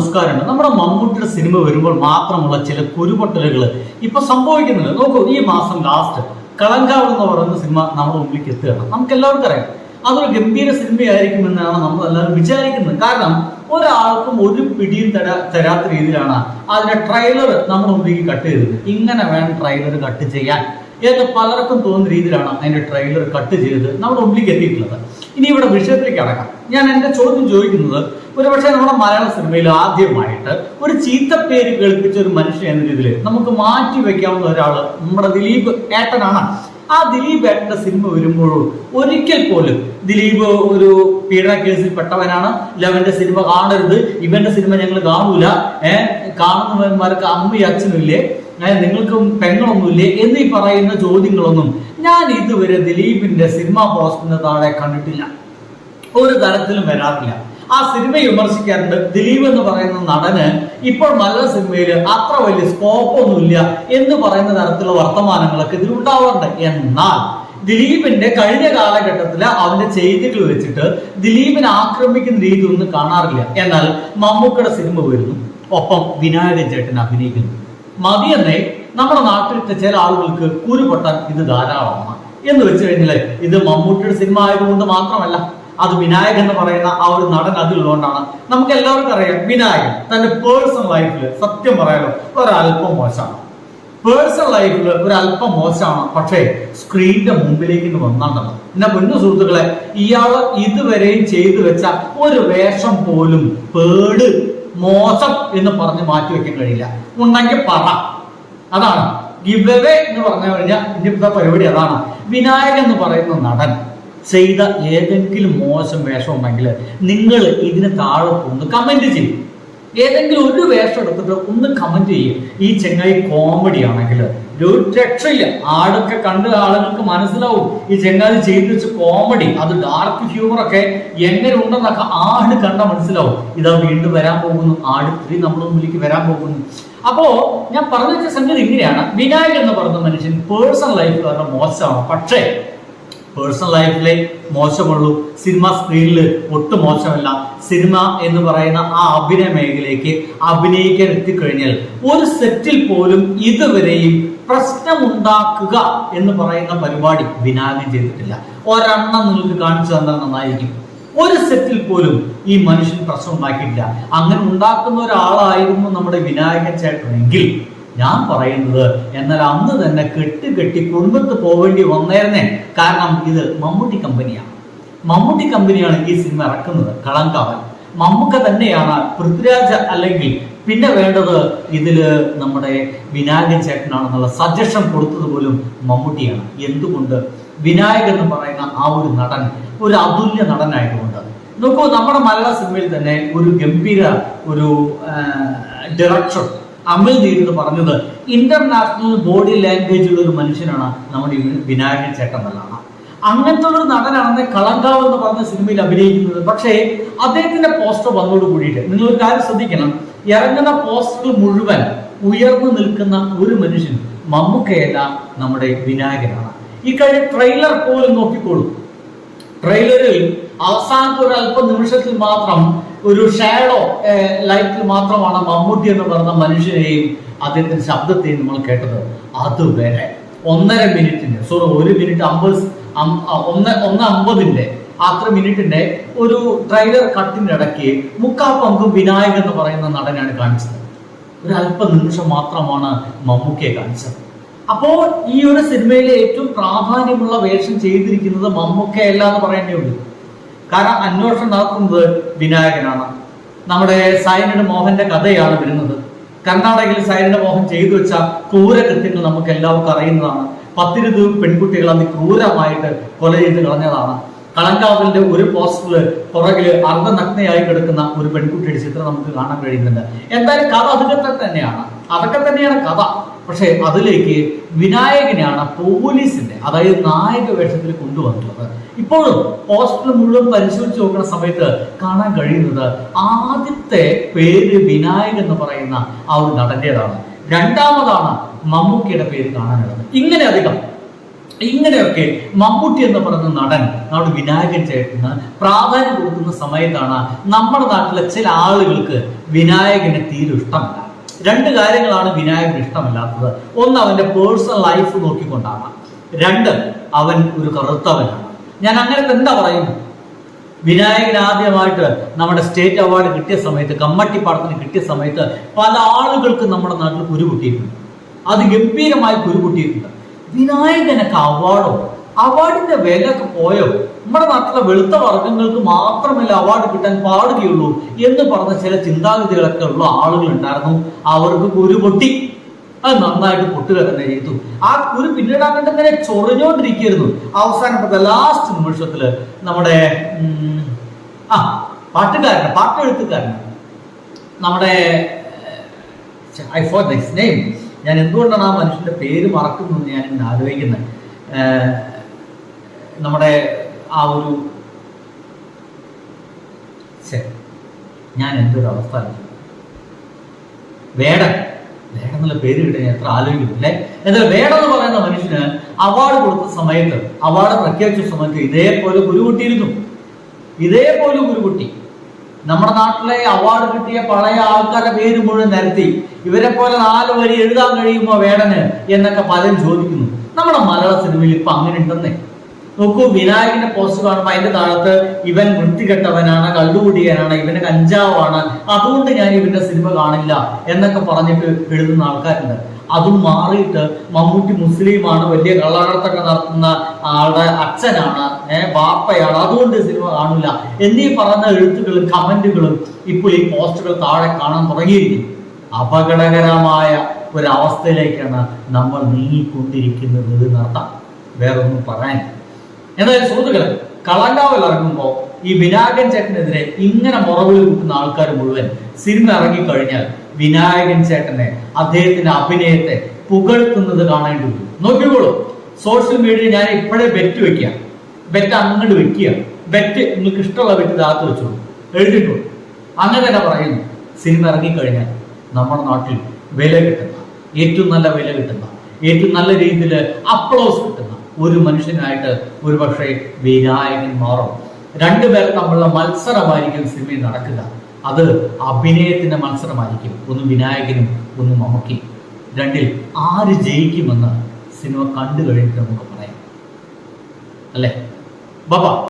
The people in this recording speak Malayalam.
നമസ്കാരമുണ്ട് നമ്മുടെ മമ്മൂട്ടിയുടെ സിനിമ വരുമ്പോൾ മാത്രമുള്ള ചില കുരുപൊട്ടലുകൾ ഇപ്പൊ സംഭവിക്കുന്നുണ്ട്. നോക്കൂ ഈ മാസം ലാസ്റ്റ് കളങ്കാവ് എന്ന് പറയുന്ന സിനിമ നമ്മുടെ മുമ്പിലേക്ക് എത്തുകയാണ്. നമുക്ക് എല്ലാവർക്കും അറിയാം. അതൊരു ഗംഭീര സിനിമയായിരിക്കും എന്നാണ് നമ്മൾ എല്ലാവരും വിചാരിക്കുന്നത്. കാരണം ഒരാൾക്കും ഒരു പിടിയും തരാ തരാത്ത രീതിയിലാണ് അതിന്റെ ട്രെയിലർ നമ്മുടെ മുമ്പിലേക്ക് കട്ട് ചെയ്തത്. ഇങ്ങനെ വേണം ട്രെയിലർ കട്ട് ചെയ്യാൻ. എന്ന് പലർക്കും തോന്നുന്ന രീതിയിലാണ് അതിന്റെ ട്രെയിലർ കട്ട് ചെയ്ത് നമ്മുടെ മുമ്പിലേക്ക് എത്തിയിട്ടുള്ളത്. ഇനി ഇവിടെ വിഷയത്തിലേക്ക് അടക്കാം ഞാൻ എന്റെ ചോദ്യം ചോദിക്കുന്നത് ഒരുപക്ഷെ നമ്മുടെ മലയാള സിനിമയിൽ ആദ്യമായിട്ട് ഒരു പേര് കേൾപ്പിച്ച ഒരു മനുഷ്യൻ എന്ന രീതിയിൽ നമുക്ക് മാറ്റി വെക്കാവുന്ന ഒരാൾ നമ്മുടെ ദിലീപ് ഏട്ടനാണ്. ആ ദിലീപ് ഏട്ടന്റെ സിനിമ വരുമ്പോഴും ഒരിക്കൽ പോലും ദിലീപ് ഒരു പീഡന കേസിൽ പെട്ടവനാണ്. ഇല്ല അവന്റെ സിനിമ കാണരുത്. ഇവന്റെ സിനിമ ഞങ്ങൾ കാണൂല. ഏഹ് കാണുന്നവന്മാർക്ക് അമ്മയും അച്ഛനും ഇല്ലേ? നിങ്ങൾക്കും പെങ്ങളൊന്നുമില്ലേ എന്നീ പറയുന്ന ചോദ്യങ്ങളൊന്നും ഞാൻ ഇതുവരെ ദിലീപിന്റെ സിനിമ പോസ്റ്റിന് താഴെ കണ്ടിട്ടില്ല. ഒരു തരത്തിലും വരാറില്ല. ആ സിനിമ വിമർശിക്കാറുണ്ട്. ദിലീപ് എന്ന് പറയുന്ന നടന് ഇപ്പോൾ മലയാള സിനിമയിൽ അത്ര വലിയ സ്കോപ്പ് ഒന്നുമില്ല എന്ന് പറയുന്ന തരത്തിലുള്ള വർത്തമാനങ്ങളൊക്കെ ഇതിൽ ഉണ്ടാവാറുണ്ട്. എന്നാൽ ദിലീപിന്റെ കഴിഞ്ഞ കാലഘട്ടത്തിലെ അവന്റെ ചെയ്തികൾ വെച്ചിട്ട് ദിലീപിനെ ആക്രമിക്കുന്ന രീതി ഒന്നും കാണാറില്ല. എന്നാൽ മമ്മൂക്കയുടെ സിനിമ വരുന്നു. ഒപ്പം വിനായകൻ ചേട്ടൻ അഭിനയിക്കുന്നു. മതിയെന്നേ നമ്മുടെ നാട്ടിലത്തെ ചില ആളുകൾക്ക് കുരുപൊട്ടാൻ ഇത് ധാരാളമാണ്. എന്ന് വെച്ച് കഴിഞ്ഞാൽ ഇത് മമ്മൂട്ടിയുടെ സിനിമ ആയതുകൊണ്ട് മാത്രമല്ല അത് വിനായകൻ എന്ന് പറയുന്ന ആ ഒരു നടൻ അതിലുള്ളതുകൊണ്ടാണ്. നമുക്ക് എല്ലാവർക്കും അറിയാം വിനായകൻ തന്റെ പേഴ്സണൽ ലൈഫിൽ സത്യം പറയാലോ ഒരല്പം മോശമാണ്. പേഴ്സണൽ ലൈഫിൽ ഒരല്പം മോശമാണ് പക്ഷേ സ്ക്രീനിന്റെ മുമ്പിലേക്ക് ഇന്ന് വന്നാണ്ടത് എന്നെ പൊന്നു സുഹൃത്തുക്കളെ ഇയാൾ ഇതുവരെയും ചെയ്തു വെച്ച ഒരു വേഷം പോലും പേട് മോശം എന്ന് പറഞ്ഞ് മാറ്റി വെക്കാൻ കഴിയില്ല. ഉണ്ടെങ്കിൽ പറ. അതാണ്. ഗിവ് എന്ന് പറഞ്ഞു കഴിഞ്ഞാൽ ഇനിയിപ്പത്തെ പരിപാടി അതാണ്. വിനായകൻ എന്ന് പറയുന്ന നടൻ ചെയ്ത ഏതെങ്കിലും മോശം വേഷം ഉണ്ടെങ്കിൽ നിങ്ങൾ ഇതിന് താഴെ ഒന്ന് കമന്റ് ചെയ്യും. ഏതെങ്കിലും ഒരു വേഷം എടുത്തിട്ട് ഒന്ന് കമന്റ് ചെയ്യും. ഈ ചെങ്ങായി കോമഡി ആണെങ്കിൽ ഒരു രക്ഷയില്ല. ആടൊക്കെ കണ്ട് ആളുകൾക്ക് മനസ്സിലാവും. ഈ ചെങ്ങാതി ചെയ്തു വെച്ച കോമഡി അത് ഡാർക്ക് ഹ്യൂമർ ഒക്കെ എങ്ങനെ ഉണ്ടെന്നൊക്കെ ആട് കണ്ട മനസ്സിലാവും. ഇതാ വീണ്ടും വരാൻ പോകുന്നു. ആട് ത്രീ നമ്മുടെ മുമ്പിലേക്ക് വരാൻ പോകുന്നു. അപ്പോ ഞാൻ പറഞ്ഞു വെച്ച സംഗതി ഇങ്ങനെയാണ്. വിനായകൻ എന്ന് പറയുന്ന മനുഷ്യൻ പേഴ്സണൽ ലൈഫ് കാരണം മോശമാണ്. പക്ഷേ പേഴ്സണൽ ലൈഫിലെ മോശമുള്ളൂ. സിനിമ സ്ക്രീനിൽ ഒട്ടും മോശമല്ല. സിനിമ എന്ന് പറയുന്ന ആ അഭിനയ മേഖലയ്ക്ക് അഭിനയിക്കാൻ എത്തിക്കഴിഞ്ഞാൽ ഒരു സെറ്റിൽ പോലും ഇതുവരെയും പ്രശ്നമുണ്ടാക്കുക എന്ന് പറയുന്ന പരിപാടി വിനായകൻ ചെയ്തിട്ടില്ല. ഒരെണ്ണം നിങ്ങൾക്ക് കാണിച്ചു തന്നാൽ നന്നായിരിക്കും. ഒരു സെറ്റിൽ പോലും ഈ മനുഷ്യൻ പ്രശ്നം ഉണ്ടാക്കിയിട്ടില്ല. അങ്ങനെ ഉണ്ടാക്കുന്ന ഒരാളായിരുന്നു നമ്മുടെ വിനായകൻ ചേട്ടനെങ്കിൽ ഞാൻ പറയുന്നത് എന്നാൽ അന്ന് തന്നെ കെട്ട് കെട്ടി കുടുംബത്ത് പോവേണ്ടി വന്നേരുന്നേ കാരണം ഇത് മമ്മൂട്ടി കമ്പനിയാണ്. മമ്മൂട്ടി കമ്പനിയാണ് ഈ സിനിമ ഇറക്കുന്നത് കളങ്കാവൻ മമ്മൂക്ക തന്നെയാണ് പൃഥ്വിരാജ് അല്ലെങ്കിൽ പിന്നെ വേണ്ടത് ഇതിൽ നമ്മുടെ വിനായകൻ ചേട്ടനാണെന്നുള്ള സജഷൻ കൊടുത്തത് പോലും മമ്മൂട്ടിയാണ്. എന്തുകൊണ്ട്? വിനായകൻ എന്ന് പറയുന്ന ആ ഒരു നടൻ ഒരു അതുല്യ നടനായതുകൊണ്ട്. നോക്കൂ നമ്മുടെ മലയാള സിനിമയിൽ തന്നെ ഒരു ഗംഭീര ഒരു ഡയറക്ടർ അമൽ എന്ന് പറഞ്ഞത് ഇന്റർനാഷണൽ ബോഡി ലാംഗ്വേജ് ഉള്ള ഒരു മനുഷ്യനാണ് നമ്മുടെ വിനായകൻ ചേട്ടൻ എന്നുള്ളതാണ് അങ്ങനത്തെ ഒരു നടനാണെന്ന് കളങ്കാവ് എന്ന് പറഞ്ഞ സിനിമയിൽ അഭിനയിക്കുന്നത്. പക്ഷേ അദ്ദേഹത്തിന്റെ പോസ്റ്റർ വന്നോട് കൂടിയിട്ട് നിങ്ങൾ ഒരു കാര്യം ശ്രദ്ധിക്കണം. ഇറങ്ങുന്ന പോസ്റ്റർ മുഴുവൻ ഉയർന്നു നിൽക്കുന്ന ഒരു മനുഷ്യൻ മമ്മൂക്കയല്ല നമ്മുടെ വിനായകനാണ്. ഈ കഴിഞ്ഞ ട്രെയിലർ പോലും നോക്കിക്കോളൂ. ട്രെയിലറിൽ അവസാനത്തെ ഒരു അല്പ നിമിഷത്തിൽ മാത്രം ഒരു ഷാഡോ ലൈറ്റിൽ മാത്രമാണ് മമ്മൂട്ടി എന്ന് പറഞ്ഞ മനുഷ്യനെയും അദ്ദേഹത്തിന്റെ ശബ്ദത്തെയും നമ്മൾ കേട്ടത്. അതുവരെ ഒന്നര മിനിറ്റിന്റെ സോറി ഒരു മിനിറ്റ് അമ്പത് ഒന്ന് ഒന്ന് അമ്പതിന്റെ അത്ര മിനിറ്റിന്റെ ഒരു ട്രെയിലർ കട്ടിന്റെ ഇടയ്ക്ക് മുക്കാ പങ്കും വിനായകൻ എന്ന് പറയുന്ന നടനാണ് കാണിച്ചത്. ഒരു അല്പ നിമിഷം മാത്രമാണ് മമ്മൂക്കയെ കാണിച്ചത്. അപ്പോൾ ഈ ഒരു സിനിമയിലെ ഏറ്റവും പ്രാധാന്യമുള്ള വേഷം ചെയ്തിരിക്കുന്നത് മമ്മൂക്കയല്ല എന്ന് പറയേണ്ടേ കാരണം അന്വേഷണം നടത്തുന്നത് വിനായകനാണ്. നമ്മുടെ സൈനഡ് മോഹന്റെ കഥയാണ് വരുന്നത്. കർണാടകയിൽ സൈനഡ് മോഹൻ ചെയ്തു വെച്ച ക്രൂരകൃത്യങ്ങൾ നമുക്ക് എല്ലാവർക്കും അറിയുന്നതാണ്. പത്തിരുപത് പെൺകുട്ടികൾ അന്ന് ക്രൂരമായിട്ട് കൊല ചെയ്ത് കളഞ്ഞതാണ്. കളങ്കാവലിന്റെ ഒരു പോസ്റ്ററിൽ പുറകിൽ അർദ്ധനഗ്നയായി കിടക്കുന്ന ഒരു പെൺകുട്ടിയുടെ ചിത്രം നമുക്ക് കാണാൻ കഴിയുന്നുണ്ട്. എന്തായാലും കഥ അതൊക്കെ തന്നെയാണ്. അതൊക്കെ തന്നെയാണ് കഥ. പക്ഷെ അതിലേക്ക് വിനായകനെയാണ് പോലീസിന്റെ അതായത് നായക വേഷത്തിൽ കൊണ്ടുവന്നിട്ടുള്ളത് ഇപ്പോഴും പോസ്റ്റർ മുഴുവൻ പരിശോധിച്ച് നോക്കുന്ന സമയത്ത് കാണാൻ കഴിയുന്നത് ആദ്യത്തെ പേര് വിനായകൻ എന്ന് പറയുന്ന ആ ഒരു നടന്റേതാണ്. രണ്ടാമതാണ് മമ്മൂക്കിയുടെ പേര് കാണാനുള്ളത് ഇങ്ങനെ അധികം ഇങ്ങനെയൊക്കെ മമ്മൂട്ടി എന്ന് പറയുന്ന നടൻ നമ്മുടെ വിനായകൻ ചേട്ടന് പ്രാധാന്യം കൊടുക്കുന്ന സമയത്താണ് നമ്മുടെ നാട്ടിലെ ചില ആളുകൾക്ക് വിനായകനെ തീരെ ഇഷ്ടമല്ല. രണ്ട് കാര്യങ്ങളാണ് വിനായകന് ഇഷ്ടമല്ലാത്തത്. ഒന്ന് അവന്റെ പേഴ്സണൽ ലൈഫ് നോക്കിക്കൊണ്ടാണ്. രണ്ട് അവൻ ഒരു കറുത്തവനാണ്. ഞാൻ അങ്ങനെ എന്താ പറയുന്നു വിനായകൻ ആദ്യമായിട്ട് നമ്മുടെ സ്റ്റേറ്റ് അവാർഡ് കിട്ടിയ സമയത്ത് കമ്മട്ടിപ്പാടത്തിന് കിട്ടിയ സമയത്ത് പല ആളുകൾക്ക് നമ്മുടെ നാട്ടിൽ കുരുപൊട്ടിയിട്ടുണ്ട്. അത് ഗംഭീരമായി കുരുപൊട്ടിയിട്ടുണ്ട്. വിനായകനൊക്കെ അവാർഡോ അവാർഡിന്റെ വിലയൊക്കെ പോയോ? നമ്മുടെ നാട്ടിലെ വെളുത്ത വർഗങ്ങൾക്ക് മാത്രമല്ല അവാർഡ് കിട്ടാൻ പാടുകയുള്ളൂ എന്ന് പറഞ്ഞ ചില ചിന്താഗതികളൊക്കെ ഉള്ള ആളുകൾ ഉണ്ടായിരുന്നു അവർക്ക് കുരു പൊട്ടി. അത് നന്നായിട്ട് പൊട്ടുക തന്നെ ചെയ്തു. ആ കുരു പിന്നീട് അങ്ങോട്ട് ഇങ്ങനെ ചൊറിഞ്ഞോണ്ടിരിക്കുന്നു അവസാനപ്പെട്ട ലാസ്റ്റ് നിമിഷത്തിൽ നമ്മുടെ ആ പാട്ടുകാരൻ പാട്ടെഴുത്തുകാരൻ നമ്മുടെ ഐ ഫോർ നെയിം. ഞാൻ എന്തുകൊണ്ടാണ് ആ മനുഷ്യന്റെ പേര് മറക്കുന്നു ഞാൻ ഇങ്ങനെ ആലോചിക്കുന്നത്? നമ്മുടെ ആ ഒരു ഞാൻ ഞാൻ എന്തൊരു അവസ്ഥ വേടൻ. വേടൻ എന്നുള്ള പേര് കിട്ടാൻ എത്ര ആലോചിക്കുന്നു അല്ലേ? എന്നാൽ വേടൻ എന്ന് പറയുന്ന മനുഷ്യന് അവാർഡ് കൊടുത്ത സമയത്ത് അവാർഡ് പ്രഖ്യാപിച്ച സമയത്ത് ഇതേപോലെ കുരുകുട്ടിയിരുന്നു ഇതേപോലെ കുരുകുട്ടി നമ്മുടെ നാട്ടിലെ അവാർഡ് കിട്ടിയ പഴയ ആൾക്കാരുടെ പേര് മുഴുവൻ നിരത്തി. ഇവരെ പോലെ നാല് വരി എഴുതാൻ കഴിയുമോ വേടന് എന്നൊക്കെ പലരും ചോദിക്കുന്നു. നമ്മുടെ മലയാള സിനിമയിൽ ഇപ്പൊ അങ്ങനെ ഉണ്ടെന്നേ. നോക്കൂ വിനായകന്റെ പോസ്റ്റ് കാണുമ്പോൾ അതിന്റെ താഴത്ത് ഇവൻ വൃത്തികെട്ടവനാണ് കള്ളുകുടിയനാണ് ഇവന് കഞ്ചാവാണ്. അതുകൊണ്ട് ഞാൻ ഇവന്റെ സിനിമ കാണില്ല എന്നൊക്കെ പറഞ്ഞിട്ട് എഴുതുന്ന ആൾക്കാരുണ്ട്. അതും മാറിയിട്ട് മമ്മൂട്ടി മുസ്ലിമാണ് വലിയ കള്ളകടത്തൊക്കെ നടത്തുന്ന ആളുടെ അച്ഛനാണ് ഏഹ് ബാപ്പയാണ്. അതുകൊണ്ട് സിനിമ കാണില്ല. എന്നീ പറഞ്ഞ എഴുത്തുകളും കമന്റുകളും ഇപ്പോൾ ഈ പോസ്റ്റുകൾ താഴെ കാണാൻ തുടങ്ങിയിരിക്കും അപകടകരമായ ഒരവസ്ഥയിലേക്കാണ് നമ്മൾ നീങ്ങിക്കൊണ്ടിരിക്കുന്നത് എന്നർത്ഥം വേറൊന്നും പറയാൻ എന്നാലും സുഹൃത്തുക്കളെ കളങ്കാവിൽ ഇറങ്ങുമ്പോൾ ഈ വിനായകൻ ചേട്ടനെതിരെ ഇങ്ങനെ മുറവിൽ കൂട്ടുന്ന ആൾക്കാർ മുഴുവൻ സിനിമ ഇറങ്ങിക്കഴിഞ്ഞാൽ വിനായകൻ ചേട്ടനെ അദ്ദേഹത്തിന്റെ അഭിനയത്തെ പുകഴ്ത്തുന്നത് കാണേണ്ടി വരും നോക്കിക്കോളൂ. സോഷ്യൽ മീഡിയ ഞാൻ ഇപ്പോഴേ ബെറ്റ് വെക്കുക. ബെറ്റ് അങ്ങോട്ട് വെക്കുക. ബെറ്റ് നിങ്ങൾക്ക് ഇഷ്ടമുള്ള ബെറ്റ് താത്ത് വെച്ചോളൂ. എഴുതിയിട്ടുള്ളൂ അങ്ങനെ തന്നെ പറയുന്നു. സിനിമ ഇറങ്ങിക്കഴിഞ്ഞാൽ നമ്മുടെ നാട്ടിൽ വില കിട്ടുന്ന ഏറ്റവും നല്ല വില കിട്ടുന്ന ഏറ്റവും നല്ല രീതിയിൽ അപ്ലോസ് കിട്ടുന്ന ഒരു മനുഷ്യനായിട്ട് ഒരു പക്ഷേ വിനായകൻ മാറും രണ്ടുപേർ തമ്മിലുള്ള മത്സരമായിരിക്കും സിനിമയിൽ നടക്കുക. അത് അഭിനയത്തിന്റെ മത്സരമായിരിക്കും. ഒന്ന് വിനായകനും ഒന്ന് മമ്മക്കി. രണ്ടിൽ ആര് ജയിക്കുമെന്ന് സിനിമ കണ്ടു കഴിഞ്ഞിട്ട് നമുക്ക് പറയാം. അല്ലേ? ബാബാ.